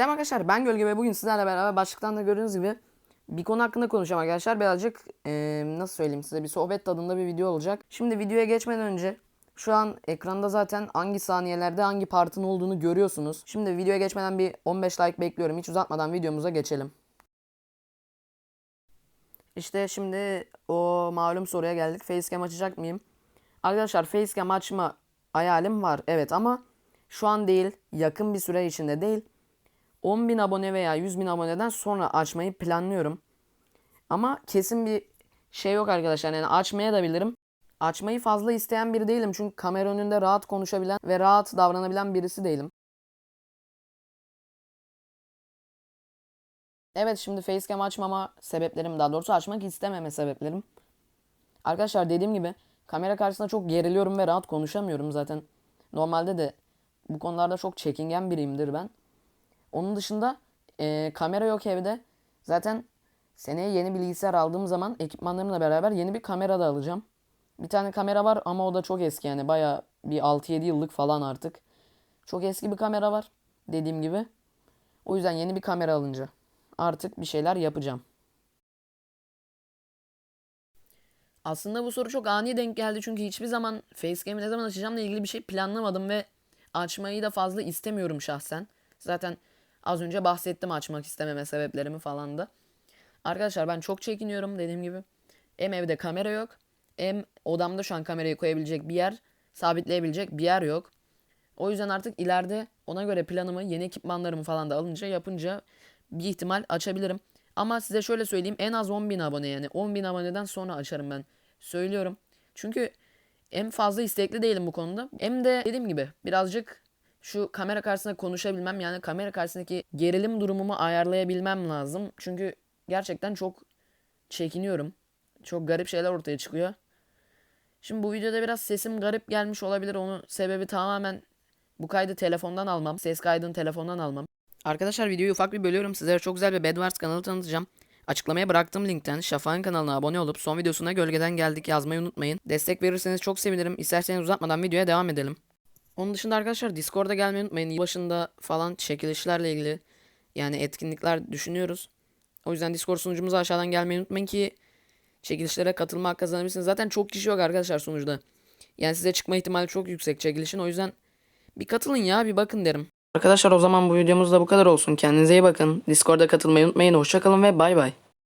Selam arkadaşlar ben Gölge ve bugün sizlerle beraber başlıktan da gördüğünüz gibi bir konu hakkında konuşacağım arkadaşlar. Birazcık eee, nasıl söyleyeyim size bir sohbet tadında bir video olacak. Şimdi videoya geçmeden önce şu an ekranda zaten hangi saniyelerde hangi partın olduğunu görüyorsunuz. Şimdi videoya geçmeden bir 15 like bekliyorum. Hiç uzatmadan videomuza geçelim. İşte şimdi o malum soruya geldik. Facecam açacak mıyım? Arkadaşlar facecam açma hayalim var. Evet ama şu an değil. Yakın bir süre içinde değil. 10.000 abone veya 100.000 aboneden sonra açmayı planlıyorum. Ama kesin bir şey yok arkadaşlar. Yani açmaya da bilirim. Açmayı fazla isteyen biri değilim. Çünkü kamera önünde rahat konuşabilen ve rahat davranabilen birisi değilim. Evet şimdi facecam açmama sebeplerim daha doğrusu açmak istememe sebeplerim. Arkadaşlar dediğim gibi kamera karşısında çok geriliyorum ve rahat konuşamıyorum zaten. Normalde de bu konularda çok çekingen biriyimdir ben. Onun dışında e, kamera yok evde. Zaten seneye yeni bilgisayar aldığım zaman ekipmanlarımla beraber yeni bir kamera da alacağım. Bir tane kamera var ama o da çok eski yani baya bir 6-7 yıllık falan artık. Çok eski bir kamera var dediğim gibi. O yüzden yeni bir kamera alınca artık bir şeyler yapacağım. Aslında bu soru çok ani denk geldi çünkü hiçbir zaman Facecam'i ne zaman açacağımla ilgili bir şey planlamadım ve açmayı da fazla istemiyorum şahsen. Zaten az önce bahsettim açmak istememe sebeplerimi falan da. Arkadaşlar ben çok çekiniyorum dediğim gibi. Hem evde kamera yok hem odamda şu an kamerayı koyabilecek bir yer, sabitleyebilecek bir yer yok. O yüzden artık ileride ona göre planımı, yeni ekipmanlarımı falan da alınca yapınca bir ihtimal açabilirim. Ama size şöyle söyleyeyim en az 10.000 abone yani 10.000 aboneden sonra açarım ben. Söylüyorum. Çünkü hem fazla istekli değilim bu konuda hem de dediğim gibi birazcık şu kamera karşısında konuşabilmem yani kamera karşısındaki gerilim durumumu ayarlayabilmem lazım. Çünkü gerçekten çok çekiniyorum. Çok garip şeyler ortaya çıkıyor. Şimdi bu videoda biraz sesim garip gelmiş olabilir. Onun sebebi tamamen bu kaydı telefondan almam. Ses kaydını telefondan almam. Arkadaşlar videoyu ufak bir bölüyorum. Sizlere çok güzel bir Bedwars kanalı tanıtacağım. Açıklamaya bıraktığım linkten Şafak'ın kanalına abone olup son videosuna gölgeden geldik yazmayı unutmayın. Destek verirseniz çok sevinirim. İsterseniz uzatmadan videoya devam edelim. Onun dışında arkadaşlar Discord'a gelmeyi unutmayın. Başında falan çekilişlerle ilgili yani etkinlikler düşünüyoruz. O yüzden Discord sunucumuza aşağıdan gelmeyi unutmayın ki çekilişlere katılma hakkı kazanabilirsiniz. Zaten çok kişi yok arkadaşlar sunucuda. Yani size çıkma ihtimali çok yüksek çekilişin. O yüzden bir katılın ya bir bakın derim. Arkadaşlar o zaman bu videomuz da bu kadar olsun. Kendinize iyi bakın. Discord'a katılmayı unutmayın. Hoşçakalın ve bay bay.